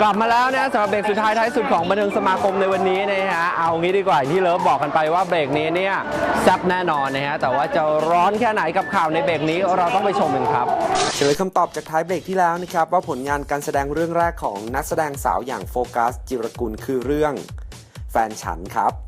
กลับมาแล้วนะสำหรับเบรกสุดท้ายท้ายสุดของบันเทิงสมาคมในวันนี้นะฮะเอางี้ดีกว่าอย่างที่เลิฟบอกกันไปว่าเบรกนี้เนี่ยแซ่บแน่นอนนะฮะแต่ว่าจะร้อนแค่ไหนกับข่าวในเบรกนี้เราต้องไปชมกันครับเฉลยคำตอบจากท้ายเบรกที่แล้วนะครับว่าผลงานการแสดงเรื่องแรกของนักแสดงสาวอย่างโฟกัสจิรกุลคือเรื่อง แฟนฉันครับ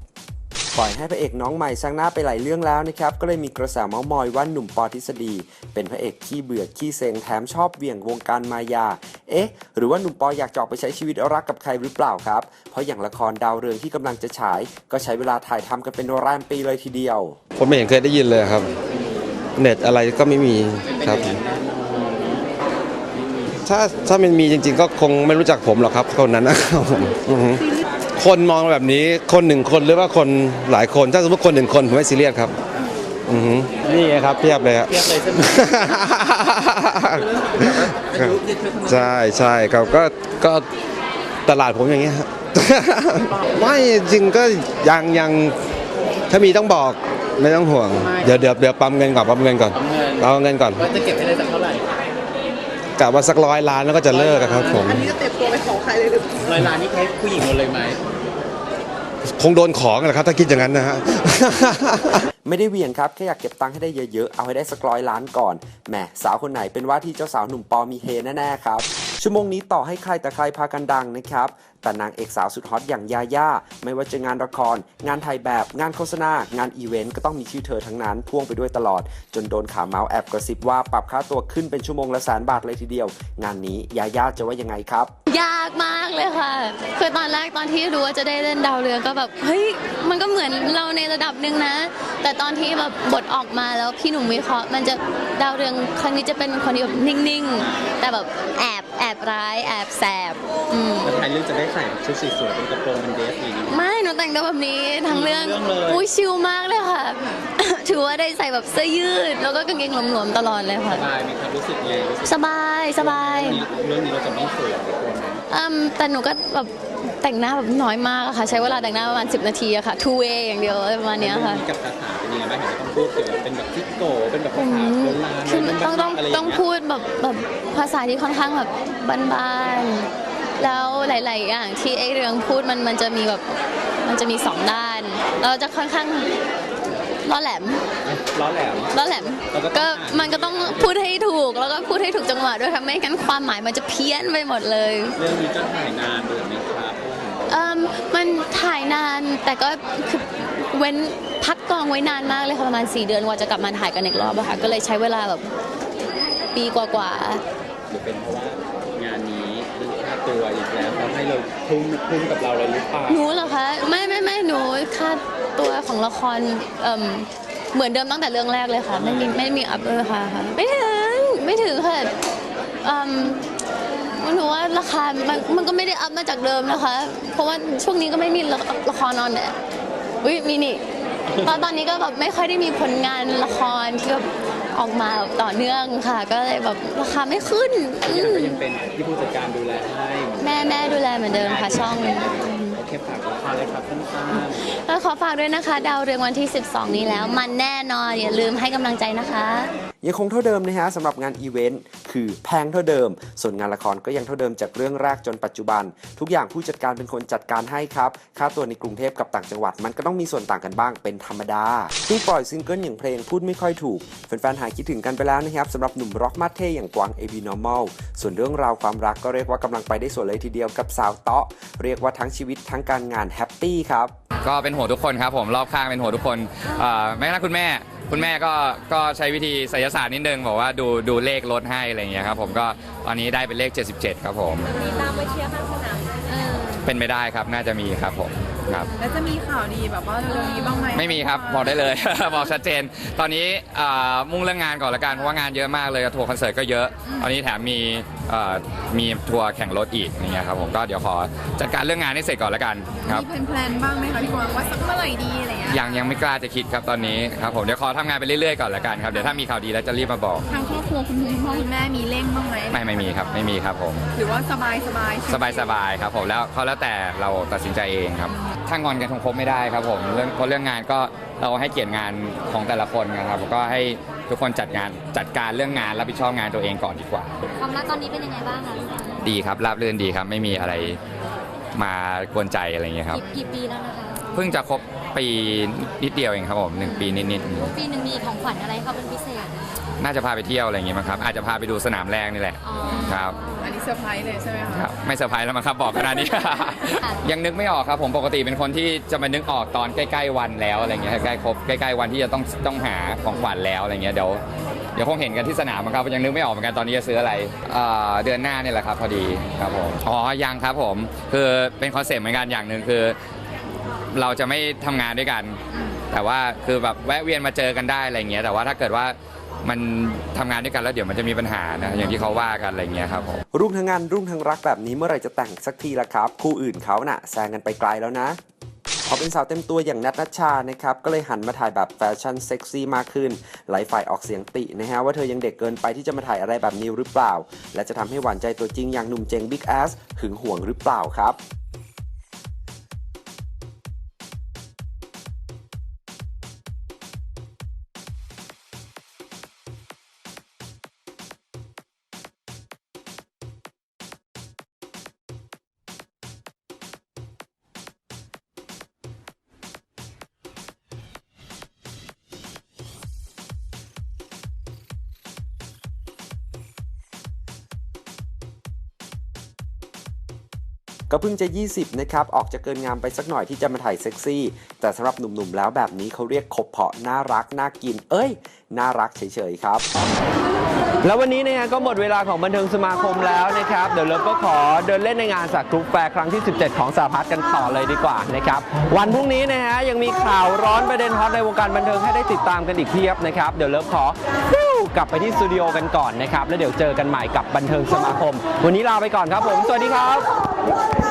ปล่อยให้พระเอกน้องใหม่สร้างหน้าไปหลายเรื่องแล้วนะครับ ก็เลยมีกระแสเมาส์มอยว่าหนุ่มปอทฤษฎี เป็นพระเอกขี้เบื่อขี้เซ็งแถมชอบเวี่ยงวงการมายา เอ๊ะ หรือว่าหนุ่มปออยากจอกไปใช้ชีวิตรักกับใครหรือเปล่าครับ เพราะอย่างละครดาวเรืองที่กำลังจะฉาย ก็ใช้เวลาถ่ายทำกันเป็นแรมปีเลยทีเดียวผมไม่เห็นเคยได้ยินเลยครับ เน็ตอะไรก็ไม่มีครับถ้าถ้ามันมีจริง ๆ ก็คงไม่รู้จักผมหรอกครับคนนั้นนะครับผม คนมองแบบนี้คนหนึ่งคนหรือว่าคนหลายคนถ้าสมมติคนหนึ่งคนผมไม่ซีเรียสครับอือฮึนี่ไงครับเทียบเลยครับเทียบเลยใช่ไหม ใช่ใช่ครับก็ก็ตลาดผมอย่างเงี้ยฮะ ไม่จริงก็ยังยังถ้ามีต้องบอกไม่ต้องห่วง เดี๋ยวเดี๋ยวเดี๋ยวปั๊มเงินก่อนปั๊มเงินก่อนปั๊มเงินก่อน ว่าจะเก็บให้ได้สักเท่าไหร่ กะว่าสักร้อยล้านแล้วก็จะเลิกอะครับผม อันนี้จะเต็มตัวไปขอใครเลยหรือร้อยล้านนี่ให้ผู้หญิงหมดเลยไหม คงโดนของแหละครับ ถ้าคิดอย่างนั้นนะฮะ ไม่ได้เหวี่ยงครับ แค่อยากเก็บตังค์ให้ได้เยอะๆ เอาให้ได้สักร้อยล้านก่อน แหมสาวคนไหนเป็นว่าที่เจ้าสาวหนุ่มปอมีเฮแน่ๆครับ ชั่วโมงนี้ต่อให้ใครแต่ใครพากันดังนะครับ แต่นางเอกสาวสุดฮอตอย่างยาย่าไม่ว่าจะงานละคร งานถ่ายแบบ งานโฆษณา งานอีเวนต์ก็ต้องมีชื่อเธอทั้งนั้นพ่วงไปด้วยตลอด จนโดนข่าวเมาส์แอบกระซิบว่าปรับค่าตัวขึ้นเป็นชั่วโมงละแสนบาทเลยทีเดียว งานนี้ยาย่าจะว่ายังไงครับ ยากมากเลยค่ะ คือตอนแรกตอนที่รู้ว่าจะได้เล่นดาวเรืองก็แบบเฮ้ยมันก็เหมือนเราในระดับหนึ่งนะ แต่ตอนที่แบบบทออกมาแล้วพี่หนุ่มวิเคราะห์มันจะดาวเรืองครั้งนี้จะเป็นคนที่แบบนิ่งๆ แต่แบบแอบแอบร้ายแอบแสบอืมแล้วใครเลือกจะได้ใส่ชุดสีสวยเป็นกระโปรงเป็นเดรสอย่างนี้ ไม่หนูแต่งตัวแบบนี้ทั้งเรื่องทั้งเรื่องเลย อุ้ยชิลมากเลยค่ะ ถือว่าได้ใส่แบบเสื้อยืด แล้วก็กางเกงหลวมๆตลอดเลยค่ะ สบายไหมครับรู้สึกไงรู้สึกสบายสบายเรื่องนี้เราจะไม่สวยกว่าคนไหมอืมแต่หนูก็แบบแต่งหน้าแบบน้อยมากอะค่ะ ใช้เวลาแต่งหน้าประมาณ 10 นาทีอะค่ะ two way อย่างเดียวอะไรประมาณเนี้ยค่ะ เรื่องนี้กับภาษาเป็นยังไงบ้างเห็นว่าต้องพูดเกี่ยวกับเป็นแบบทิกโกเป็นแบบภาษาโบราณคือเป็นต้ องต้องอะไรย่าต้องเยพูดแบบแบบภาษาที่ค่อนข้างแบบบ้านๆ แล้วหลาย ๆ อย่างที่ไอเรื่องพูดมันมันจะมีแบบมันจะมีสองด้าน เราจะค่อนข้างล้อแหลมล้อแหลมล้อแหลมแล้วก็ต้อง ก็มันก็ต้องพูดให้ถูกแล้วก็พูดให้ถูกจังหวะด้วยค่ะไม่งั้นความหมายมันจะเพี้ยนไปหมดเลย เรื่องนี้ก็ถ่ายนานด้วยไหมครับเอิ่มมันถ่ายนานแต่ก็คือเว้นพักกองไว้นานมากเลยค่ะประมาณ 4 เดือนกว่าจะกลับมาถ่ายกันอีกรอบอะค่ะก็เลยใช้เวลาแบบ ปีกว่าๆหรือเป็นเพราะว่างานนี้เรื่องค่าตัวอีกแล้วทำให้เราทุ่มทุ่มกับเราเลยหรือเปล่าหนูเหรอคะไม่ไม่ไม่หนูค่าตัวของละครเอิ่มเหมือนเดิมตั้งแต่เรื่องแรกเลยค่ะ ไม่มีไม่มีอัพเลยค่ะค่ะไม่ถึงไม่ถึงค่ะเอิ่มหนูว่าราคามันมันก็ไม่ได้อัพมาจากเดิมนะคะ เพราะว่าช่วงนี้ก็ไม่มีละละครนอนเนี่ยอุ้ยมีนี่ตอนตอนนี้ก็แบบไม่ค่อยได้มีผลงานละครที่แบบ ออกมาแบบต่อเนื่องค่ะ ก็เลยแบบราคาไม่ขึ้นอือย่างมก็ยังเป็นที่ผู้จัดการดูแลให้แม่แม่ดูแลเหมือนเดิมค่ะช่อง โอเคฝากละครเลยครับสั้นแล้วขอฝากด้วยนะคะ ดาวเรืองวันที่ 12 นี้แล้ว มันแน่นอนอย่าลืมให้กำลังใจนะคะยังคงเท่าเดิมนะฮะสำหรับงานอีเวนต์คือแพงเท่าเดิม ส่วนงานละครก็ยังเท่าเดิมจากเรื่องแรกจนปัจจุบัน ทุกอย่างผู้จัดการเป็นคนจัดการให้ครับค่าตัวในกรุงเทพกับต่างจังหวัด มันก็ต้องมีส่วนต่างกันบ้างเป็นธรรมดาเพิ่งปล่อยซิงเกิลอย่างเพลงพูดไม่ค่อยถูกแฟนๆหายคิดถึงกันไปแล้วนะครับสำหรับหนุ่มร็อกมาเท่อย่างกวาง AB Normal ส่วนเรื่องราวความรักก็เรียกว่ากำลังไปได้สวยเลยทีเดียวกับสาวเตาะเรียกว่าทั้งชีวิตทั้งการงานแฮปปี้ครับก็เป็นหัวทุกคนครับผมรอบข้างเป็นหัวทุกคนแม้กระทั่งคุณแม่ คุณแม่ก็ก็ใช้วิธีไสยศาสตร์นิดนึงบอกว่าดูดูเลขลดให้อะไรอย่างเงี้ยครับผมก็ตอนนี้ได้เป็นเลข 77 ครับผม มีตามไปเชียร์ข้างสนามเป็นไปได้ครับน่าจะมีครับผมครับ แล้วจะมีข่าวดีแบบว่าเร็วๆนี้บ้างไหมไม่มีครับบอกได้เลย บอกชัดเจน ตอนนี้เอ่อมุ่งเรื่องงานก่อนละกันเพราะว่างานเยอะมากเลยทัวร์คอนเสิร์ตก็เยอะ ตอนนี้แถมมี เอ่อมีทัวร์แข่งรถอีกอย่างเงี้ยครับผมก็เดี๋ยวขอจัดการเรื่องงานให้เสร็จก่อนละกันครับ มีแพลนๆบ้างไหมคะพี่กวางว่าสักเมื่อไหร่ดีอะไรเงี้ยยังยังไม่กล้าจะคิดครับตอนนี้ครับผมเดี๋ยวขอทำงานไปเรื่อยๆก่อนละกันครับเดี๋ยวถ้ามีข่าวดีแล้วจะรีบมาบอกทางครอบครัวคุณคุณพ่อคุณแม่มีเร่งบ้างไหมไม่ไม่มีครับไม่มีครับผม หรือว่าสบายสบายสบายสบายครับผมแล้วเขาแล้วแต่เราตัดสินใจเองครับถ้างอนกันคงคบไม่ได้ครับผมเรื่องเพราะเรื่องงานก็เราให้เกียรติงานของแต่ละคนนะครับก็ให้ ทุกคนจัดงานจัดการเรื่องงานรับผิดชอบงานตัวเองก่อนดีกว่า ความรักตอนนี้เป็นยังไงบ้างคะดีครับราบรื่นดีครับ ไม่มีอะไรมากวนใจอะไรอย่างเงี้ยครับ กี่ปีแล้วนะคะ เพิ่งจะครบปีนิดเดียวเองครับผมหนึ่งปีนิดปีหนึ่งมีของขวัญอะไรเขาเป็นพิเศษๆ น่าจะพาไปเที่ยวอะไรอย่างเงี้ยมั้งครับอาจจะพาไปดูสนามแรกนี่แหละอ๋อครับอันนี้เซอร์ไพรส์เลยใช่ไหมคะครับไม่เซอร์ไพรส์แล้วมั้งครับบอกขนาดนี้ ยังนึกไม่ออกครับ ผมปกติเป็นคนที่จะมานึกออกตอนใกล้ๆวันแล้วอะไรเงี้ยใกล้ๆครบใกล้ๆวันที่จะต้องต้องหาของขวัญแล้วอะไรเงี้ยเดี๋ยวเดี๋ยวคงเห็นกันที่สนามมั้งครับยังนึกไม่ออกเหมือนกันตอนนี้จะซื้ออะไรเอ่อเดือนหน้านี่แหละครับพอดีครับผมอ๋อยังครับผมคือเป็นคอนเซ็ปต์เหมือนกันอย่างหนึ่งคือ เราจะไม่ทำงานด้วยกัน แต่ว่าคือแบบแวะเวียนมาเจอกันได้อะไรเงี้ยแต่ว่าถ้าเกิดว่า มันทำงานด้วยกันแล้วเดี๋ยวมันจะมีปัญหานะอย่างที่เขาว่ากันอะไรเงี้ยครับผมรุ่งทั้งงานรุ่งทั้งรักแบบนี้เมื่อไหร่จะแต่งสักทีละครับ คู่อื่นเขาน่ะแซงกันไปไกลแล้วนะพอเป็นสาวเต็มตัวอย่างนัทนัชชานะครับ ก็เลยหันมาถ่ายแบบแฟชั่นเซ็กซี่มากขึ้น หลายฝ่ายออกเสียงตินะฮะว่าเธอยังเด็กเกินไปที่จะมาถ่ายอะไรแบบนี้หรือเปล่า และจะทำให้หวานใจตัวจริงอย่างหนุ่มเจงบิ๊กแอสหึงหวงหรือเปล่าครับ ก็เพิ่งจะ 20 นะครับ ออกจะเกินงามไปสักหน่อยที่จะมาถ่ายเซ็กซี่ แต่สำหรับหนุ่มๆแล้วแบบนี้เขาเรียกคบเพาะน่ารัก น่ากิน เอ้ย น่ารักเฉยๆครับ แล้ววันนี้นะฮะก็หมดเวลาของบันเทิงสมาคมแล้วนะครับ เดี๋ยวเลิฟก็ขอเดินเล่นในงานสักกรุ๊ปแฟร์ครั้งที่ 17 ของสาพัฒน์กันต่อเลยดีกว่านะครับ วันพรุ่งนี้นะฮะยังมีข่าวร้อนประเด็นฮอตในวงการบันเทิงให้ได้ติดตามกันอีกเพียบนะครับ เดี๋ยวเลิฟขอกลับไปที่สตูดิโอกันก่อนนะครับ แล้วเดี๋ยวเจอกันใหม่กับบันเทิงสมาคม วันนี้ลาไปก่อนครับผม สวัสดีครับ Thank you.